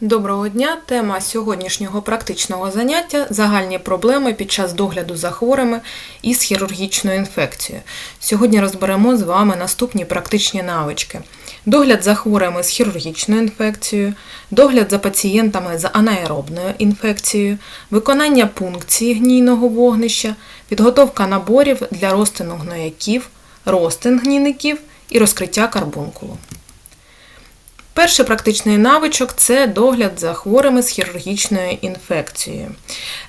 Доброго дня! Тема сьогоднішнього практичного заняття загальні проблеми під час догляду за хворими із хірургічною інфекцією. Сьогодні розберемо з вами наступні практичні навички: догляд за хворими з хірургічною інфекцією, догляд за пацієнтами з анаеробною інфекцією, виконання пункції гнійного вогнища, підготовка наборів для розтину гнояків, розтин гнійників і розкриття карбункулу. Перший практичний навичок це догляд за хворими з хірургічною інфекцією.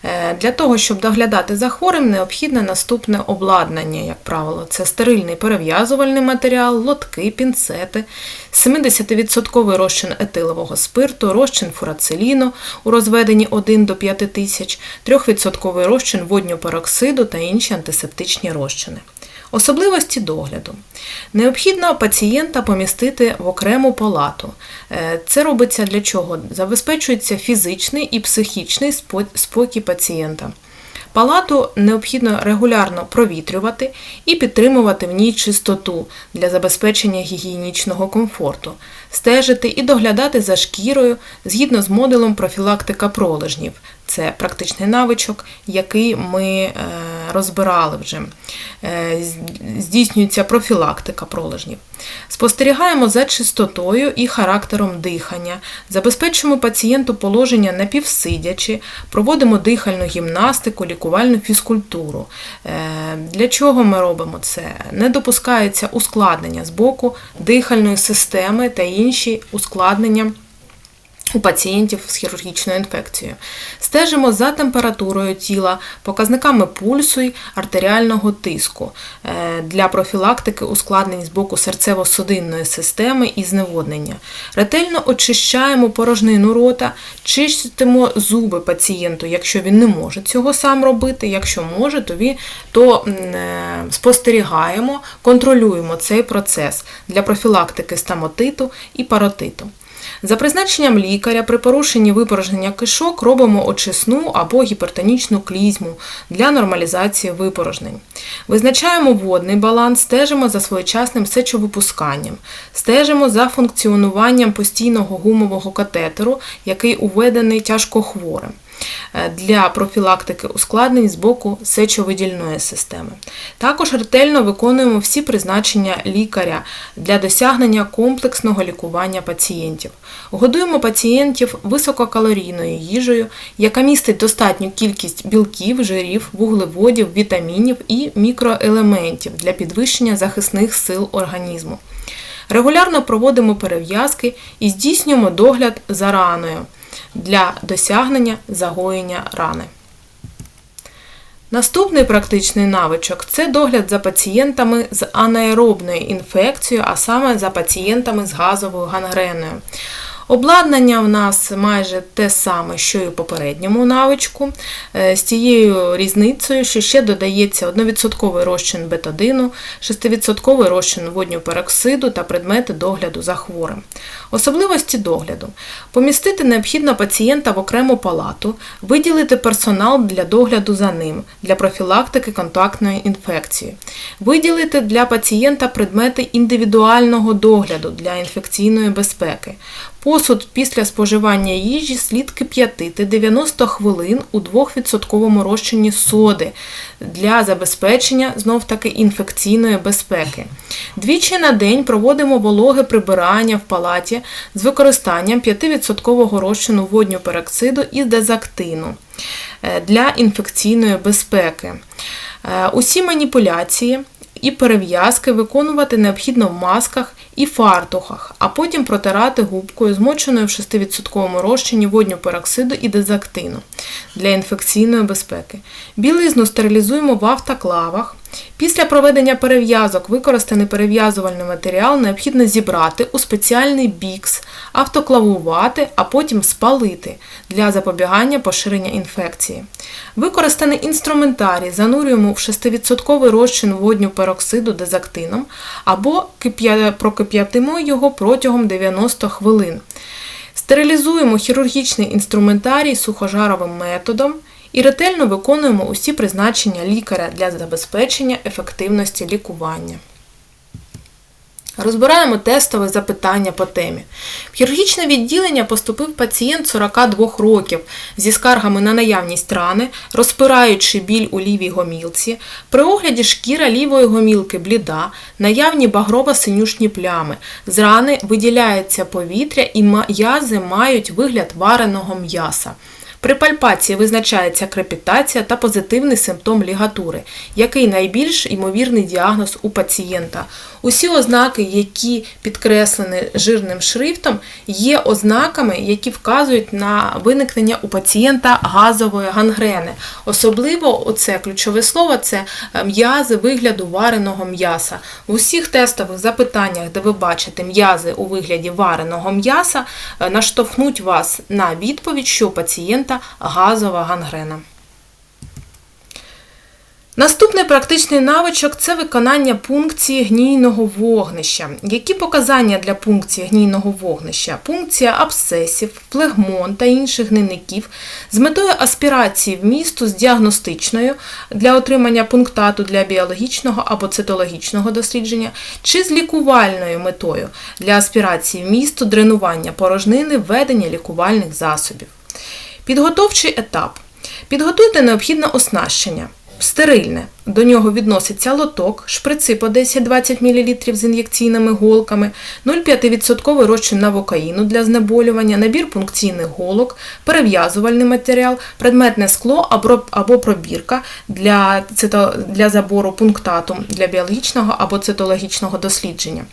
Е, Для того, щоб доглядати за хворим, необхідне наступне обладнання, як правило, це стерильний перев'язувальний матеріал, лотки, пінцети, 70% розчин етилового спирту, розчин фурацеліну у розведенні 1 до 5 тисяч, 3% розчин водню пероксиду та інші антисептичні розчини. Особливості догляду. Необхідно пацієнта помістити в окрему палату. Е, Це робиться для чого? Забезпечується фізичний і психічний спокій пацієнта. Палату необхідно регулярно провітрювати і підтримувати в ній чистоту для забезпечення гігієнічного комфорту, стежити і доглядати за шкірою згідно з модулем профілактика пролежнів. Це практичний навичок, який ми е, розбирали вже. Е, Здійснюється профілактика пролежнів. Спостерігаємо за чистотою і характером дихання, забезпечуємо пацієнту положення напівсидячи, проводимо дихальну гімнастику, лікувальну фізкультуру. Е, Для чого ми робимо це? Не допускається ускладнення з боку дихальної системи та інші ускладнення у пацієнтів з хірургічною інфекцією. Стежимо за температурою тіла, показниками пульсу й артеріального тиску е, для профілактики ускладнень з боку серцево-судинної системи і зневоднення. Ретельно очищаємо порожнину рота, чистимо зуби пацієнту, якщо він не може цього сам робити. Якщо може, то, він, то е, спостерігаємо, контролюємо цей процес для профілактики стамотиту і паротиту. За призначенням лікаря при порушенні випорожнення кишок робимо очисну або гіпертонічну клізму для нормалізації випорожнень. Визначаємо водний баланс, стежимо за своєчасним сечовипусканням, стежимо за функціонуванням постійного гумового катетеру, який уведений тяжкохворим для профілактики ускладнень з боку сечовидільної системи. Також ретельно виконуємо всі призначення лікаря для досягнення комплексного лікування пацієнтів. Годуємо пацієнтів висококалорійною їжею, яка містить достатню кількість білків, жирів, вуглеводів, вітамінів і мікроелементів для підвищення захисних сил організму. Регулярно проводимо перев'язки і здійснюємо догляд за раною для досягнення загоєння рани. Наступний практичний навичок це догляд за пацієнтами з анаеробною інфекцією, а саме за пацієнтами з газовою гангреною. Обладнання в нас майже те саме, що і у попередньому навичку, е, з цією різницею, що ще додається 1% розчин бетадину, 6% розчин водню пероксиду та предмети догляду за хворим. Особливості догляду. Помістити необхідно пацієнта в окрему палату, виділити персонал для догляду за ним, для профілактики контактної інфекції, виділити для пацієнта предмети індивідуального догляду для інфекційної безпеки. Посуд після споживання їжі слід кип'ятити 90 хвилин у 2% розчині соди для забезпечення знов-таки інфекційної безпеки. Двічі на день проводимо вологе прибирання в палаті з використанням 5% розчину водню пероксиду і дезактину е, для інфекційної безпеки. Е, Усі маніпуляції і перев'язки виконувати необхідно в масках і фартухах, а потім протирати губкою, змоченою в 6% розчині водню пероксиду і дезактину для інфекційної безпеки. Білизну стерилізуємо в автоклавах. Після проведення перев'язок використаний перев'язувальний матеріал необхідно зібрати у спеціальний бікс, автоклавувати, а потім спалити для запобігання поширення інфекції. Використаний інструментарій занурюємо в 6% розчин водню пероксиду дезактином або кип'я- прокип'ятимо його протягом 90 хвилин. Стерилізуємо хірургічний інструментарій сухожаровим методом і ретельно виконуємо усі призначення лікаря для забезпечення ефективності лікування. Розбираємо тестове запитання по темі. В хірургічне відділення поступив пацієнт 42 років зі скаргами на наявність рани, розпираючи біль у лівій гомілці. При огляді шкіра лівої гомілки бліда, наявні багрово-синюшні плями. З рани виділяється повітря і м'язи мають вигляд вареного м'яса. При пальпації визначається крепітація та позитивний симптом лігатури, який найбільш ймовірний діагноз у пацієнта. Усі ознаки, які підкреслені жирним шрифтом, є ознаками, які вказують на виникнення у пацієнта газової гангрени. Особливо оце ключове слово це е, м'язи вигляду вареного м'яса. В усіх тестових запитаннях, де ви бачите м'язи у вигляді вареного м'яса, е, наштовхнуть вас на відповідь, що у пацієнта газова гангрена. Наступний практичний навичок це виконання пункції гнійного вогнища. Які показання для пункції гнійного вогнища? Пункція абсцесів, флегмон та інших гнильників з метою аспірації вмісту з діагностичною для отримання пунктату для біологічного або цитологічного дослідження, чи з лікувальною метою для аспірації вмісту, дренування порожнини, введення лікувальних засобів. Підготовчий етап. Підготуйте необхідне оснащення. Стерильне. До нього відноситься лоток, шприци по 10-20 мл з ін'єкційними голками, 0,5% розчин навокаїну для знеболювання, набір пункційних голок, перев'язувальний матеріал, предметне скло або пробірка для, для забору пунктату для біологічного або цитологічного дослідження.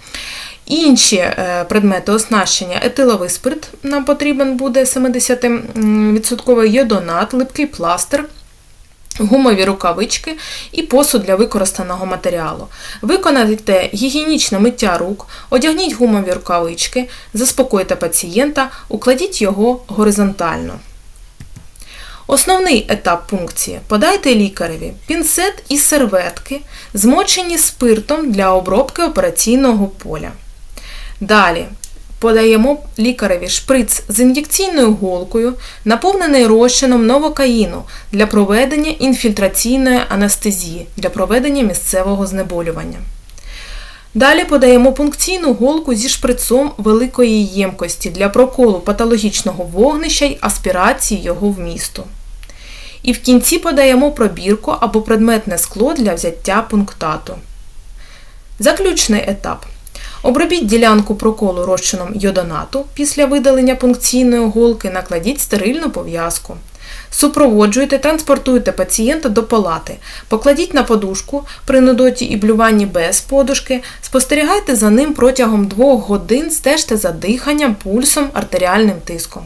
Інші е, предмети оснащення етиловий спирт нам потрібен буде 70% йодонат, липкий пластир гумові рукавички і посуд для використаного матеріалу. Виконайте гігієнічне миття рук, одягніть гумові рукавички, заспокойте пацієнта, укладіть його горизонтально. Основний етап пункції подайте лікареві пінцет і серветки, змочені спиртом для обробки операційного поля. Далі Подаємо лікареві шприц з ін'єкційною голкою, наповнений розчином новокаїну для проведення інфільтраційної анестезії для проведення місцевого знеболювання. Далі подаємо пункційну голку зі шприцом великої ємкості для проколу патологічного вогнища й аспірації його вмісту. І в кінці подаємо пробірку або предметне скло для взяття пунктату. Заключний етап. Обробіть ділянку проколу розчином йодонату після видалення пункційної голки, накладіть стерильну пов'язку. Супроводжуйте, транспортуйте пацієнта до палати, покладіть на подушку при нудоті і блюванні без подушки, спостерігайте за ним протягом 2 годин, стежте за диханням, пульсом, артеріальним тиском.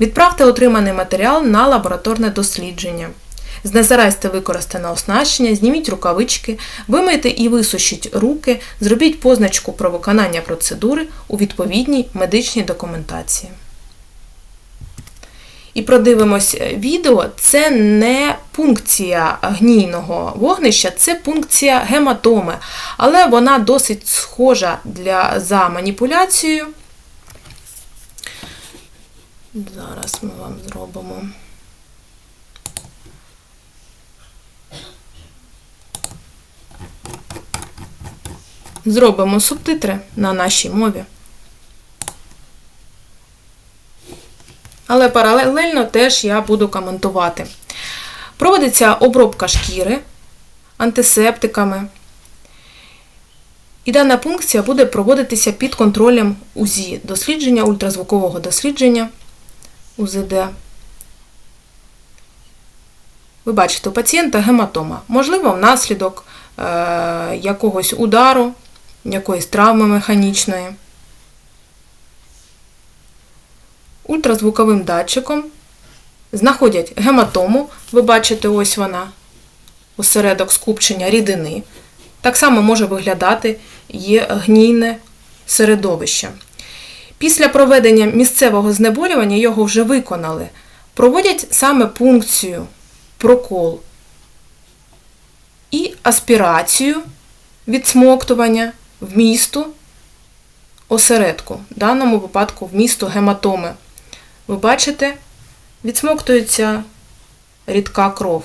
Відправте отриманий матеріал на лабораторне дослідження. Знезарайте використане оснащення, зніміть рукавички, вимийте і висушіть руки, зробіть позначку про виконання процедури у відповідній медичній документації. І продивимось відео, це не пункція гнійного вогнища, це пункція гематоми, але вона досить схожа для, за маніпуляцією. Зараз ми вам зробимо. Зробимо субтитри на нашій мові. Але паралельно теж я буду коментувати. Проводиться обробка шкіри антисептиками. І дана пункція буде проводитися під контролем УЗІ дослідження, ультразвукового дослідження УЗД. Ви бачите, у пацієнта гематома. Можливо, внаслідок е якогось удару якоїсь травми механічної. Ультразвуковим датчиком знаходять гематому, ви бачите, ось вона, осередок скупчення рідини. Так само може виглядати є гнійне середовище. Після проведення місцевого знеболювання його вже виконали. Проводять саме пункцію прокол і аспірацію відсмоктування вмісту осередку, в даному випадку вмісту гематоми. Ви бачите, відсмоктується рідка кров.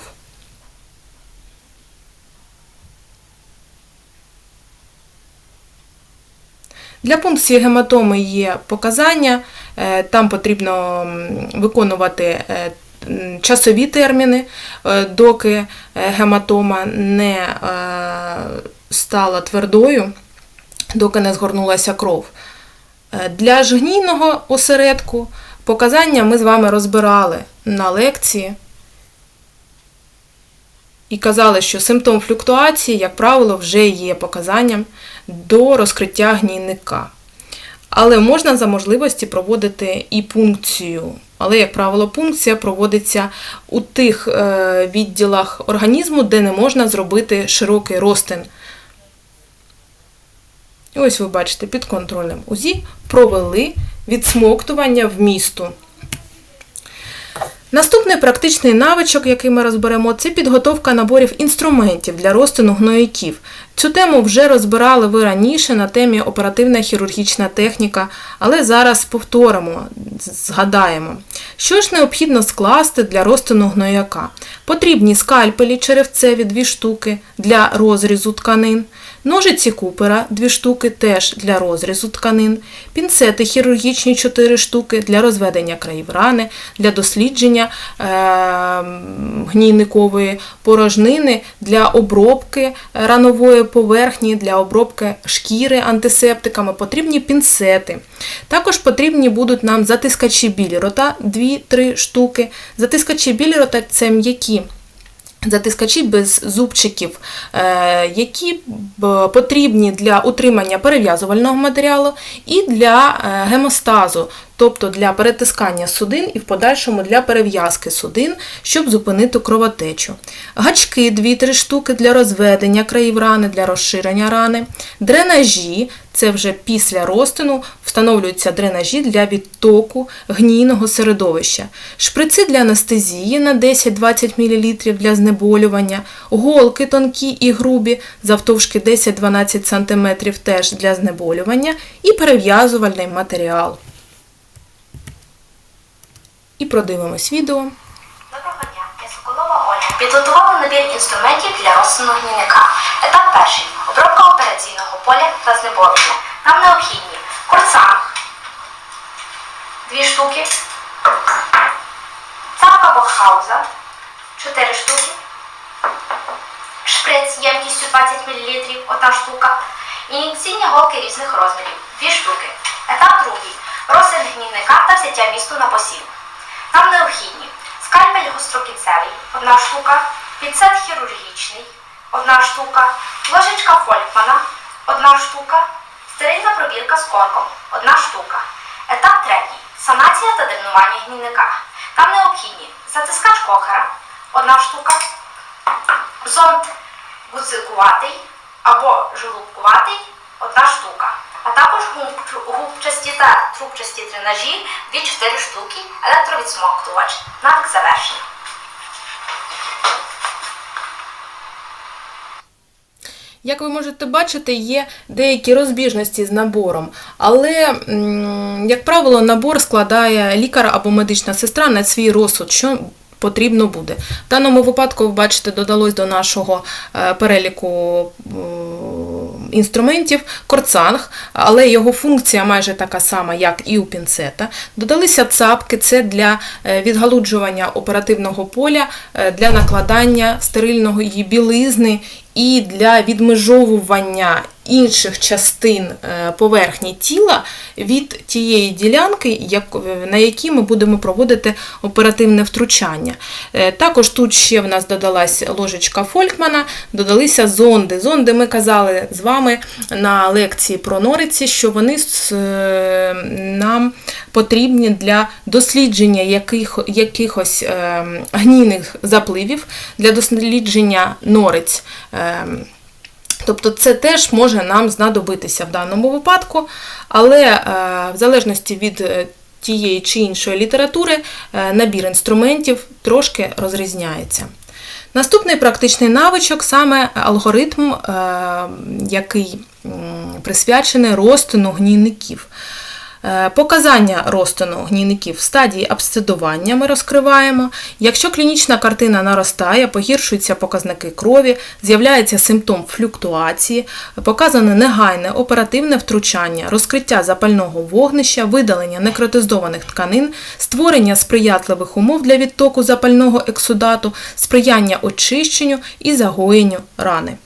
Для пункції гематоми є показання, е, там потрібно виконувати е, часові терміни, е, доки гематома не стала твердою, доки не згорнулася кров. Е, Для ж гнійного осередку показання ми з вами розбирали на лекції і казали, що симптом флюктуації, як правило, вже є показанням до розкриття гнійника. Але можна за можливості проводити і пункцію. Але, як правило, пункція проводиться у тих е, відділах організму, де не можна зробити широкий розтин. І ось ви бачите, під контролем УЗІ провели відсмоктування вмісту. Наступний практичний навичок, який ми розберемо, це підготовка наборів інструментів для розтину гноїків. Цю тему вже розбирали ви раніше на темі оперативна хірургічна техніка, але зараз повторимо, згадаємо. Що ж необхідно скласти для розтину гнояка? Потрібні скальпелі черевцеві 2 штуки для розрізу тканин, ножиці купера 2 штуки теж для розрізу тканин, пінцети хірургічні 4 штуки для розведення країв рани, для дослідження е- гнійникової порожнини, для обробки ранової поверхні, для обробки шкіри антисептиками, потрібні пінцети. Також потрібні будуть нам затискачі білі рота 2-3 штуки. Затискачі білі рота це м'які. Затискачі без зубчиків, е, які потрібні для утримання перев'язувального матеріалу і для е, гемостазу, тобто для перетискання судин і в подальшому для перев'язки судин, щоб зупинити кровотечу. Гачки 2-3 штуки для розведення країв рани, для розширення рани, дренажі. Це вже після розтину встановлюються дренажі для відтоку гнійного середовища, шприци для анестезії на 10-20 мл для знеболювання, голки тонкі і грубі, завтовшки 10-12 см теж для знеболювання і перев'язувальний матеріал. І продивимось відео. Доброго дня, я Соколова Оля. Підготувала набір інструментів для розсуну гнійника. Етап перший. Обробка операційного поля та знеболення. Нам необхідні курцан, дві штуки, цапка Бокхауза, 4 штуки, шприц ємкістю 20 мл, одна штука, ін'єкційні голки різних розмірів, 2 штуки. Етап другий. Розсин гнійника та взяття місту на посів. Нам необхідні скальпель гострокінцевий, одна штука, пінцет хірургічний, одна штука, ложечка Фолькмана, одна штука, стерильна пробірка з корком, одна штука. Етап третій. Санація та дренування гнійника. Нам необхідні затискач кохера, одна штука, зонд гуцикуватий або жолубкуватий, одна штука. А також губ- губчасті та трубчасті тренажі 2-4 штуки, електровідсмоктувач. Навик завершено. Як ви можете бачити, є деякі розбіжності з набором, але, як правило, набор складає лікар або медична сестра на свій розсуд, що потрібно буде. В даному випадку, ви бачите, додалось до нашого е, переліку інструментів корцанг, але його функція майже така сама, як і у пінцета. Додалися цапки, це для е, відгалуджування оперативного поля, е, для накладання стерильної білизни і для відмежовування інших частин е, поверхні тіла від тієї ділянки, на якій ми будемо проводити оперативне втручання. Е, Також тут ще в нас додалась ложечка Фолькмана, додалися зонди. Зонди ми казали з вами на лекції про нориці, що вони е, нам потрібні для дослідження яких, якихось е, гнійних запливів, для дослідження нориць. Тобто це теж може нам знадобитися в даному випадку, але е, в залежності від е, тієї чи іншої літератури е, набір інструментів трошки розрізняється. Наступний практичний навичок саме алгоритм, який присвячений розтину гнійників. Е, Показання розтину гнійників в стадії абсцедування ми розкриваємо. Якщо клінічна картина наростає, погіршуються показники крові, з'являється симптом флюктуації, показане негайне оперативне втручання, розкриття запального вогнища, видалення некротизованих тканин, створення сприятливих умов для відтоку запального ексудату, сприяння очищенню і загоєнню рани.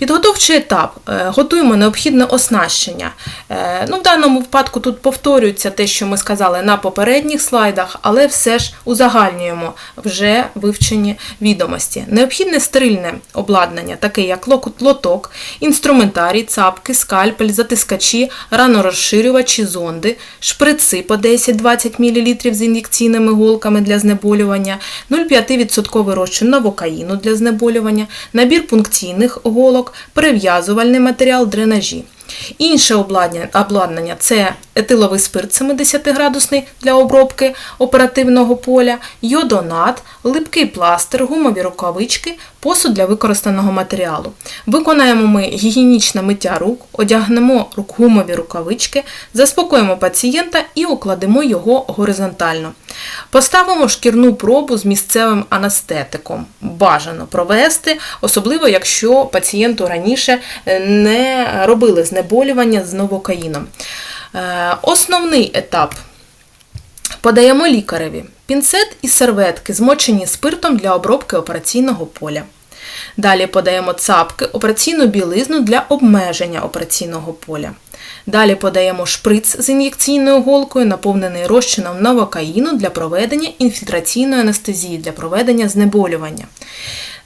Підготовчий етап. Е, Готуємо необхідне оснащення. Е, Ну, в даному випадку тут повторюється те, що ми сказали на попередніх слайдах, але все ж узагальнюємо вже вивчені відомості. Необхідне стерильне обладнання, таке як лоток, інструментарій, цапки, скальпель, затискачі, ранорозширювачі, зонди, шприци по 10-20 мл з ін'єкційними голками для знеболювання, 0,5% розчин новокаїну для знеболювання, набір пункційних голок, перев'язувальний матеріал, дренажі. Інше обладнання, це етиловий спирт 70-градусний для обробки оперативного поля, йодонат, липкий пластир, гумові рукавички, посуд для використаного матеріалу. Виконаємо ми гігієнічне миття рук, одягнемо гумові рукавички, заспокоїмо пацієнта і укладемо його горизонтально. Поставимо шкірну пробу з місцевим анестетиком. Бажано провести, особливо якщо пацієнту раніше е, не робили знеболювання з новокаїном. Е, Основний етап Подаємо лікареві пінцет і серветки, змочені спиртом для обробки операційного поля. Далі подаємо цапки, операційну білизну для обмеження операційного поля. Далі подаємо шприц з ін'єкційною голкою, наповнений розчином новокаїну для проведення інфільтраційної анестезії, для проведення знеболювання.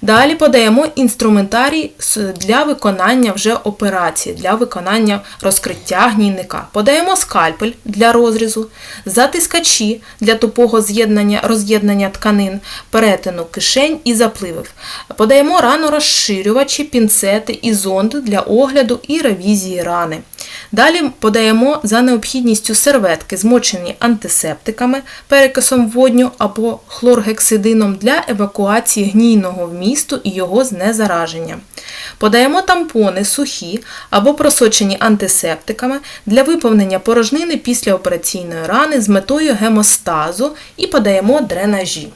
Далі подаємо інструментарій для виконання вже операції, для виконання розкриття гнійника. Подаємо скальпель для розрізу, затискачі для тупого з'єднання, роз'єднання тканин, перетину кишень і запливів. Подаємо ранорозширювачі, пінцети і зонди для огляду і ревізії рани. Далі подаємо за необхідністю серветки, змочені антисептиками, перекисом водню або хлоргексидином для евакуації гнійного вмісту і його знезараження. Подаємо тампони сухі або просочені антисептиками для виповнення порожнини після операційної рани з метою гемостазу і подаємо дренажі.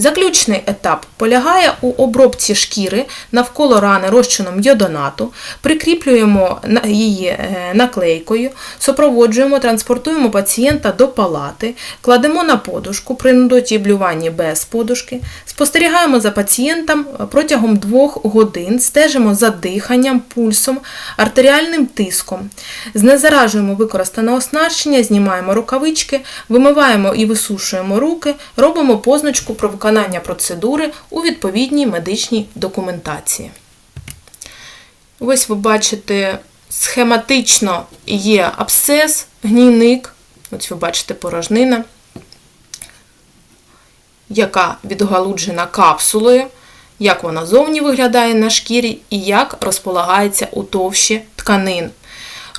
Заключний етап полягає у обробці шкіри навколо рани розчином йодонату, прикріплюємо її е, наклейкою, супроводжуємо, транспортуємо пацієнта до палати, кладемо на подушку при нудоті блюванні без подушки, спостерігаємо за пацієнтом протягом двох годин, стежимо за диханням, пульсом, артеріальним тиском, знезаражуємо використане оснащення, знімаємо рукавички, вимиваємо і висушуємо руки, робимо позначку про виконання процедури у відповідній медичній документації. Ось ви бачите, схематично є абсцес, гнійник, ось ви бачите порожнина, яка відгалуджена капсулою, як вона зовні виглядає на шкірі і як розполагається у товщі тканин.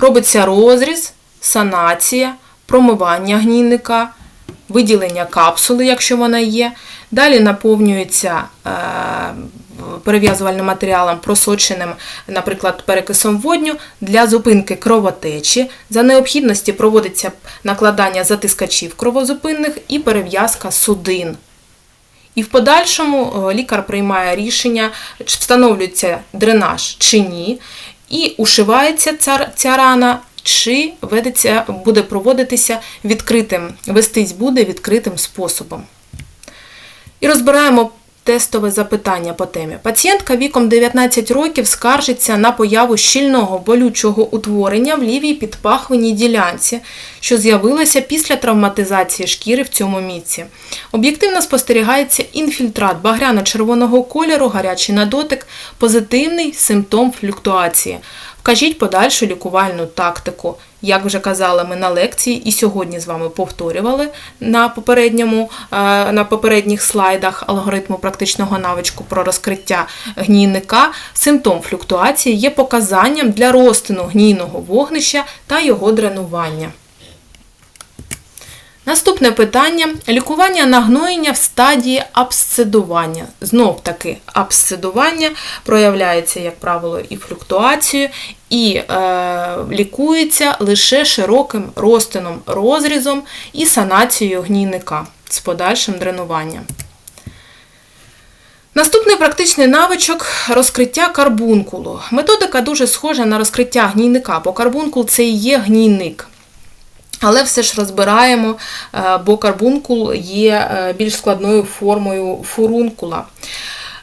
Робиться розріз, санація, промивання гнійника, виділення капсули, якщо вона є. Далі наповнюється е, перев'язувальним матеріалом, просоченим, наприклад, перекисом водню для зупинки кровотечі. За необхідності проводиться накладання затискачів кровозупинних і перев'язка судин. І в подальшому е, лікар приймає рішення, чи встановлюється дренаж чи ні, і ушивається ця, ця рана, чи ведеться, буде проводитися відкритим, вестись буде відкритим способом. І розбираємо тестове запитання по темі. Пацієнтка віком 19 років скаржиться на появу щільного болючого утворення в лівій підпахвинній ділянці, що з'явилося після травматизації шкіри в цьому місці. Об'єктивно спостерігається інфільтрат багряно-червоного кольору, гарячий на дотик, позитивний симптом флюктуації. Вкажіть подальшу лікувальну тактику. Як вже казали ми на лекції, і сьогодні з вами повторювали на, попередньому, е, на попередніх слайдах алгоритму практичного навичку про розкриття гнійника, симптом флюктуації є показанням для розтину гнійного вогнища та його дренування. Наступне питання лікування нагноєння в стадії абсцедування. Знов таки, абсцедування проявляється, як правило, і флюктуацією, і е, лікується лише широким розтином розрізом і санацією гнійника з подальшим дренуванням. Наступний практичний навичок розкриття карбункулу. Методика дуже схожа на розкриття гнійника, бо карбункул це і є гнійник. Але все ж розбираємо, е, бо карбункул є е, більш складною формою фурункула.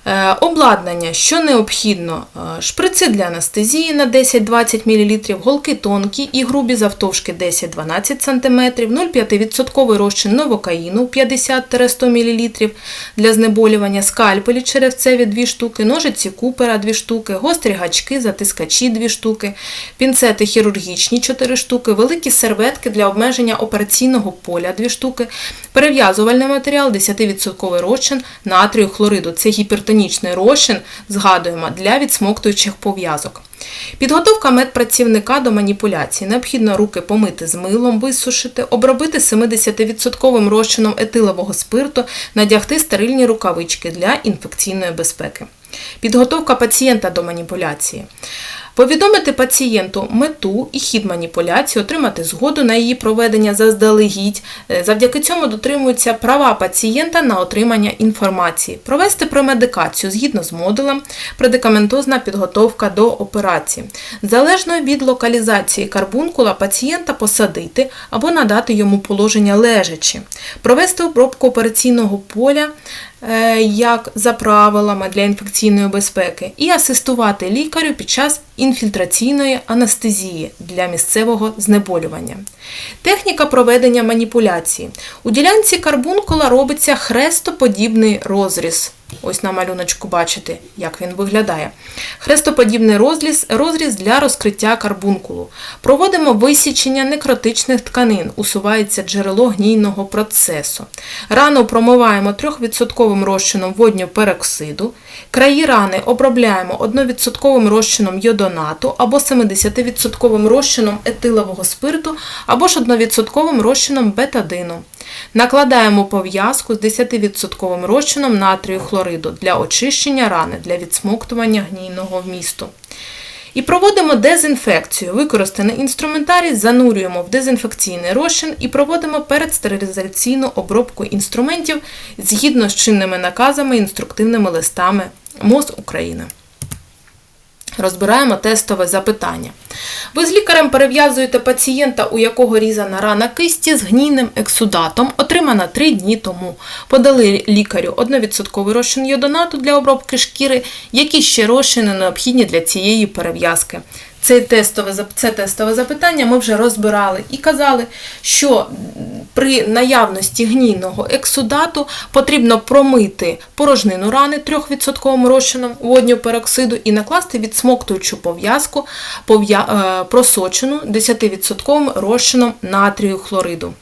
Е, Обладнання, що необхідно: Е, шприци для анестезії на 10-20 мл, голки тонкі і грубі завтовшки 10-12 см, 0,5% розчин новокаїну 50-100 мл для знеболювання, скальпелі черевцеві 2 штуки, ножиці купера 2 штуки, гострі гачки, затискачі 2 штуки, пінцети хірургічні 4 штуки, великі серветки для обмеження операційного поля 2 штуки, перев'язувальний матеріал 10% розчин натрію хлориду. Це гіпертонічний розчин, згадуємо, для відсмоктуючих пов'язок. Підготовка медпрацівника до маніпуляції. Необхідно руки помити з милом, висушити, обробити 70% розчином етилового спирту, надягти стерильні рукавички для інфекційної безпеки. Підготовка пацієнта до маніпуляції. Повідомити пацієнту мету і хід маніпуляції, отримати згоду на її проведення заздалегідь. Е, Завдяки цьому дотримуються права пацієнта на отримання інформації, провести промедикацію згідно з модулем, предикаментозна підготовка до операції. Залежно від локалізації карбункула пацієнта посадити або надати йому положення лежачи, провести обробку операційного поля як за правилами для інфекційної безпеки, і асистувати лікарю під час інфільтраційної анестезії для місцевого знеболювання. Техніка проведення маніпуляції. У ділянці карбункула робиться хрестоподібний розріз. Ось на малюночку бачите, як він виглядає. Хрестоподібний розріз, розріз для розкриття карбункулу. Проводимо висічення некротичних тканин, усувається джерело гнійного процесу. Рану промиваємо 3% розчином водню пероксиду. Краї рани обробляємо 1% розчином йодонату або 70% розчином етилового спирту або ж 1% розчином бетадину. Накладаємо пов'язку з 10% розчином натрію хлориду для очищення рани, для відсмоктування гнійного вмісту. І проводимо дезінфекцію. Використаний інструментарій занурюємо в дезінфекційний розчин і проводимо передстерилізаційну обробку інструментів згідно з чинними наказами і інструктивними листами МОЗ України. Розбираємо тестове запитання. Ви з лікарем перев'язуєте пацієнта, у якого різана рана кисті з гнійним ексудатом, отримана 3 дні тому. Подали лікарю 1% розчин йодонату для обробки шкіри, які ще розчини необхідні для цієї перев'язки. Це тестове, це тестове запитання ми вже розбирали і казали, що при наявності гнійного ексудату потрібно промити порожнину рани 3% розчином водню пероксиду і накласти відсмоктуючу пов'язку пов'я- е, просочену 10% розчином натрію хлориду.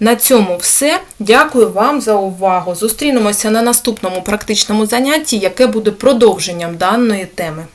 На цьому все. Дякую вам за увагу. Зустрінемося на наступному практичному занятті, яке буде продовженням даної теми.